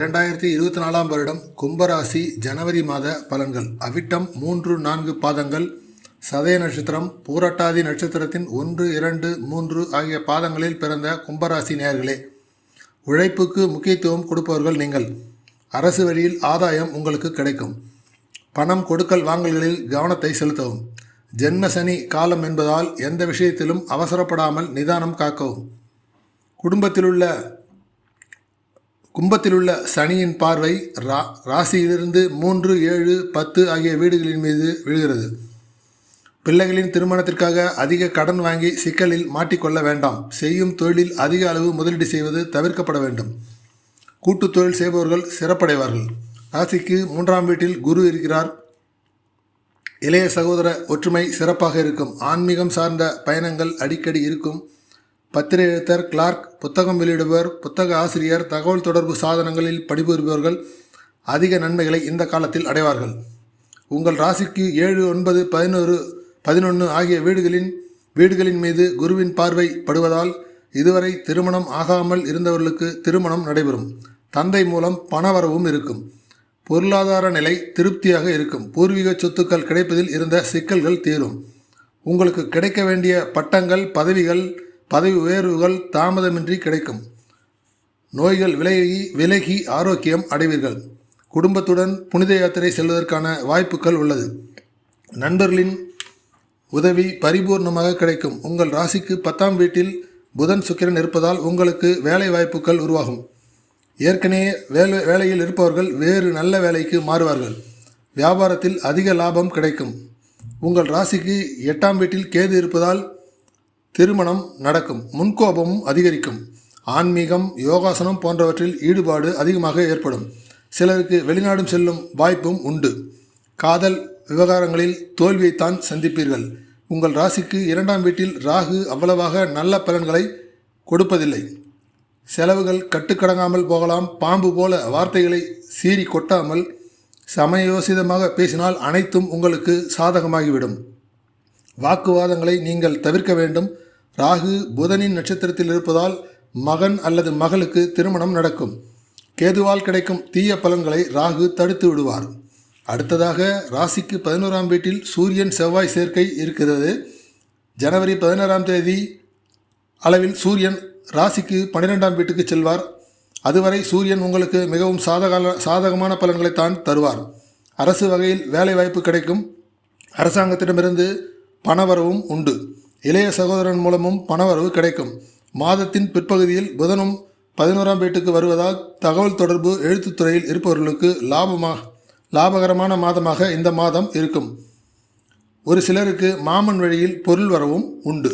இரண்டாயிரத்தி இருபத்தி நாலாம் வருடம் கும்பராசி ஜனவரி மாத பலன்கள். அவிட்டம் மூன்று நான்கு பாதங்கள். சதய நட்சத்திரம் பூரட்டாதி நட்சத்திரத்தின் ஒன்று இரண்டு மூன்று ஆகிய பாதங்களில் பிறந்த கும்பராசி நேர்களே உழைப்புக்கு முக்கியத்துவம் கொடுப்பவர்கள் நீங்கள். அரசு வழியில் ஆதாயம் உங்களுக்கு கிடைக்கும். பணம் கொடுக்கல் வாங்கல்களில் கவனத்தை செலுத்தவும். ஜென்ம சனி காலம் என்பதால் எந்த விஷயத்திலும் அவசரப்படாமல் நிதானம் காக்கவும். குடும்பத்திலுள்ள கும்பத்தில் உள்ள சனியின் பார்வை ரா ராசியிலிருந்து மூன்று ஏழு பத்து ஆகிய வீடுகளின் மீது விழுகிறது. பிள்ளைகளின் திருமணத்திற்காக அதிக கடன் வாங்கி சிக்கலில் மாட்டிக்கொள்ள வேண்டாம். செய்யும் தொழிலில் அதிக அளவு முதலீடு செய்வது தவிர்க்கப்பட வேண்டும். கூட்டுத் தொழில் செய்பவர்கள் சிறப்படைவார்கள். ராசிக்கு மூன்றாம் வீட்டில் குரு இருக்கிறார். இளைய சகோதர ஒற்றுமை சிறப்பாக இருக்கும். ஆன்மீகம் சார்ந்த பயணங்கள் அடிக்கடி இருக்கும். பத்திரை எழுத்தர் கிளார்க் புத்தகம் வெளியிடுபவர் புத்தக ஆசிரியர் தகவல் தொடர்பு சாதனங்களில் பணிபுரிபவர்கள் அதிக நன்மைகளை இந்த காலத்தில் அடைவார்கள். உங்கள் ராசிக்கு ஏழு ஒன்பது பதினோரு பதினொன்று ஆகிய வீடுகளின் வீடுகளின் மீது குருவின் பார்வை படுவதால் இதுவரை திருமணம் ஆகாமல் இருந்தவர்களுக்கு திருமணம் நடைபெறும். தந்தை மூலம் பணவரவும் இருக்கும். பொருளாதார நிலை திருப்தியாக இருக்கும். பூர்வீக சொத்துக்கள் கிடைப்பதில் இருந்த சிக்கல்கள் தீரும். உங்களுக்கு கிடைக்க வேண்டிய பட்டங்கள் பதவிகள் பதவி உயர்வுகள் தாமதமின்றி கிடைக்கும். நோய்கள் விலகி விலகி ஆரோக்கியம் அடைவீர்கள். குடும்பத்துடன் புனித யாத்திரை செல்வதற்கான வாய்ப்புகள் உள்ளது. நண்பர்களின் உதவி பரிபூர்ணமாக கிடைக்கும். உங்கள் ராசிக்கு பத்தாம் வீட்டில் புதன் சுக்கிரன் இருப்பதால் உங்களுக்கு வேலை வாய்ப்புகள் உருவாகும். ஏற்கனவே வேலை வேலையில் இருப்பவர்கள் வேறு நல்ல வேலைக்கு மாறுவார்கள். வியாபாரத்தில் அதிக லாபம் கிடைக்கும். உங்கள் ராசிக்கு எட்டாம் வீட்டில் கேது இருப்பதால் திருமணம் நடக்கும். முன்கோபமும் அதிகரிக்கும். ஆன்மீகம் யோகாசனம் போன்றவற்றில் ஈடுபாடு அதிகமாக ஏற்படும். சிலருக்கு வெளிநாடும் செல்லும் வாய்ப்பும் உண்டு. காதல் விவகாரங்களில் தோல்வியைத்தான் சந்திப்பீர்கள். உங்கள் ராசிக்கு இரண்டாம் வீட்டில் ராகு அவ்வளவாக நல்ல பலன்களை கொடுப்பதில்லை. செலவுகள் கட்டுக்கடங்காமல் போகலாம். பாம்பு போல வார்த்தைகளை சீறி கொட்டாமல் சமயோசிதமாக பேசினால் அனைத்தும் உங்களுக்கு சாதகமாகிவிடும். வாக்குவாதங்களை நீங்கள் தவிர்க்க வேண்டும். ராகு புதனின் நட்சத்திரத்தில் இருப்பதால் மகன் அல்லது மகளுக்கு திருமணம் நடக்கும். கேதுவால் கிடைக்கும் தீய பலன்களை ராகு தடுத்து விடுவார். அடுத்ததாக ராசிக்கு பதினோராம் வீட்டில் சூரியன் செவ்வாய் சேர்க்கை இருக்கிறது. ஜனவரி பதினாறாம் தேதி அளவில் சூரியன் ராசிக்கு பன்னிரெண்டாம் வீட்டுக்கு செல்வார். அதுவரை சூரியன் உங்களுக்கு மிகவும் சாதகால சாதகமான பலன்களை தான் தருவார். அரசு வகையில் வேலை வாய்ப்பு கிடைக்கும். அரசாங்கத்திடமிருந்து பணவரவும் உண்டு. இளைய சகோதரன் மூலமும் பணவரவு கிடைக்கும். மாதத்தின் பிற்பகுதியில் புதனும் பதினோராம் வீட்டுக்கு வருவதால் தகவல் தொடர்பு எழுத்துத்துறையில் இருப்பவர்களுக்கு லாபமாக லாபகரமான மாதமாக இந்த மாதம் இருக்கும். ஒரு சிலருக்கு மாமன் வழியில் பொருள் வரவும் உண்டு.